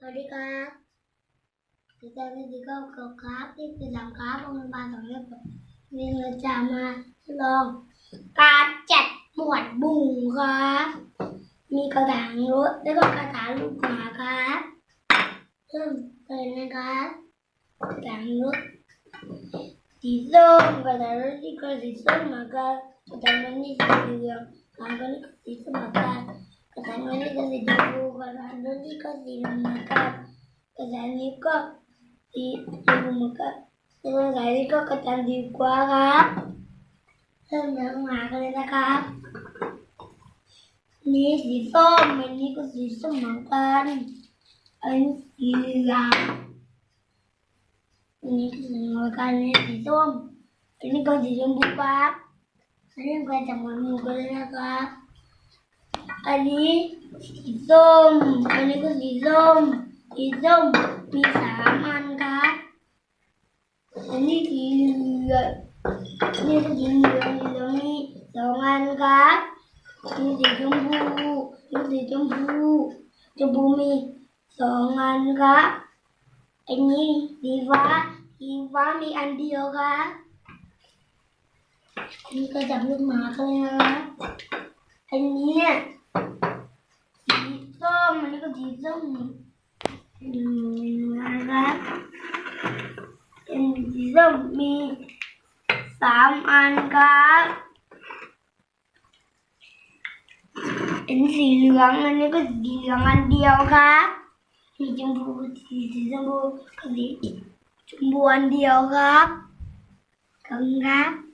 สวัสดีครับดิฉันดิก็เกิดครับที่เป็นสามครับโรงพยาบาลสองเรื่องเรียนเราจะมาทดลอง การจัดหมวดหมู่ครับ มีกระถางรถแล้วก็กระถางลูกหมาครับเริ่มเลยนะครับกระถางรถสีส้มกระถางรถที่ก็สีส้มมือนกันกระถางรถนี่สีเหลืองกระถางรถนี่สีส้มมือนกันกระถางรถนี่ก็สีชมพู นี่ก็สีเหลืองมือนกันกระถางนี้ก็สีชมพูเหมือนกันกระถางนี้ก็กระถางดีกว่าครับเริ่มเลี้ยงหมากันเลยนะครับนี่สีส้มอันนี้ก็สีส้มเหมือนกันอันนี้สีเหลืองอันนี้ก็สีเหมือนกันนนี้สีส้มอันนี้ก็สีชมพูครับอันนี้ก็จะเหมือนหมูกันเลยนะครับอันนี้ สีส้มอันนี้ก็สีส้มสีส้มมีสามอันครับอันนี้สีเหลืองนี่ก็สีเหลืองสีเหลืองมีสองอันครับมีสีชมพูมีสีชมพูชมพูมีสองอันครับอันนี้สีฟ้าสีฟ้ามีอันเดียวครับนนี้ก็จับลูกหมากันเลยนะครับอันนี้เนี่ยสีส้ม อัน นี้ก็สีส้มดูนะครับอันนี้สีส้มมีสามอันครับอันนี้สีเหลืองอันนี้ก็สีเหลืองอันเดียวครับสีชมพูสีสีชมพูกับสีชมพูอันเดียวครับขอบคุณครับ